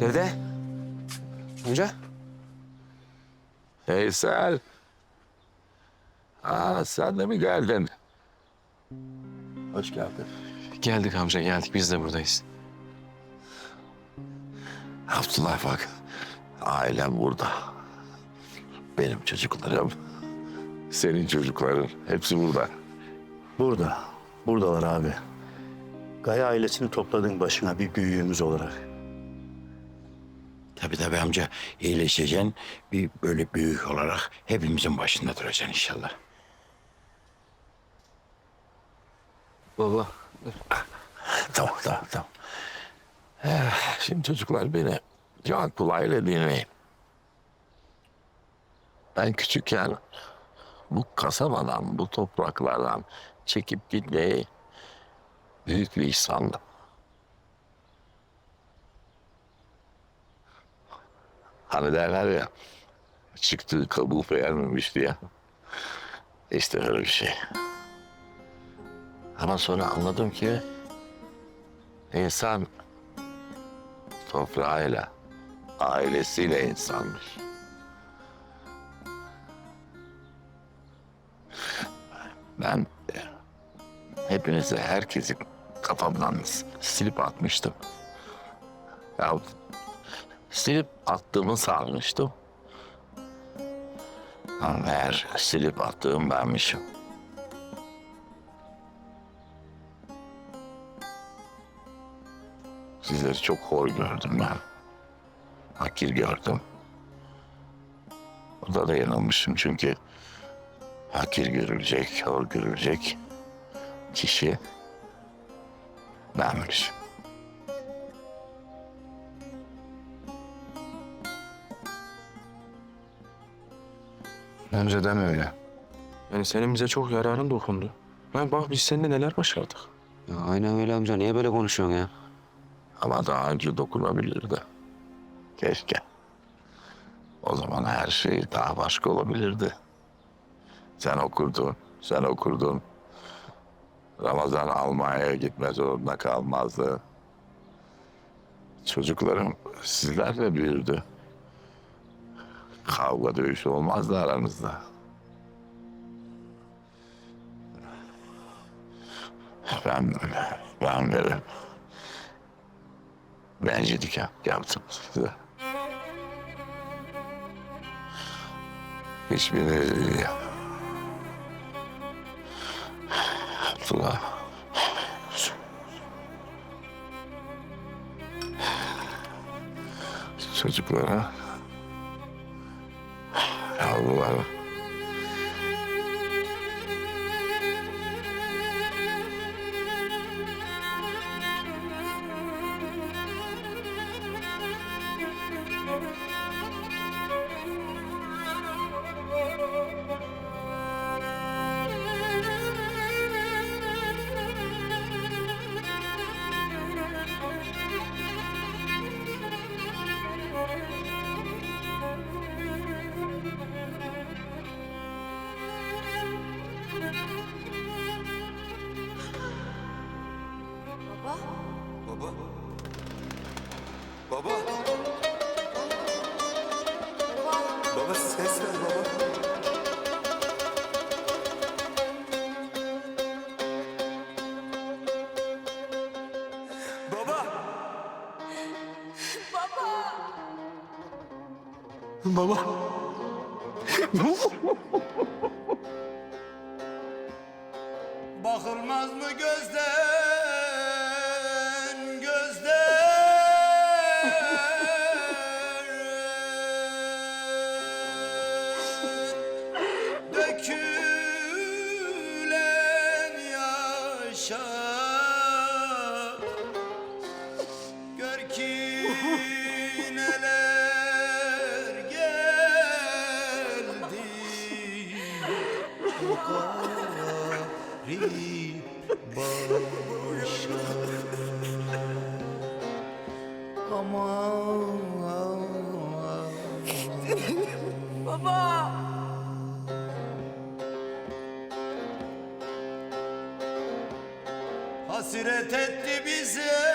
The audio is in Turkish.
Dede. Amca. Veysel. Aa, sen de mi geldin? Hoş geldin. Geldik amca geldik biz de buradayız. Abdullah bak. Ailem burada. Benim çocuklarım. Senin çocukların. Hepsi burada. Burada. Buradalar abi. Gaya ailesini topladın başına bir büyüğümüz olarak. Tabii tabii amca iyileşeceksin. Bir böyle büyük olarak hepimizin başında duracaksın inşallah. Baba. Tamam, tamam, tamam. Eh, Şimdi çocuklar beni can kulağıyla dinleyin. Ben küçükken bu kasabadan, bu topraklardan çekip gitmeyi büyük bir iş sandım. Hani derler ya, çıktığı kabuğu beğenmemiş diye. İşte öyle bir şey. Ama sonra anladım ki insan toprağıyla, ailesiyle insanmış. Ben hepinize, herkesin kafamdan silip atmıştım. Ya silip attığımı sanmıştım. Ama meğer silip attığım benmişim. Sizleri çok hor gördüm ben. Hakir gördüm. Orada da yanılmışım çünkü hakir görülecek, hor görülecek kişi benmişim. Bence deme öyle. Yani senin bize çok yararın dokundu. Ha, bak biz seninle neler başardık. Ya aynen öyle amca. Niye böyle konuşuyorsun ya? Ama daha önce dokunabilirdi. Keşke. O zaman her şey daha başka olabilirdi. Sen okurdun, sen okurdun. Ramazan Almanya'ya gitme zorunda kalmazdı. Çocuklarım sizlerle büyürdü. Kavga dövüş olmazdı aranızda. Ben, ben böyle bencillik yap- yaptım size. Hiçbiri... Abdullah. Çocuklara... Yavrulara... Baba. Baba ses ver baba. Baba. Baba. Bakılmaz mı gözden garip başa Aman Baba! Hasret etti bize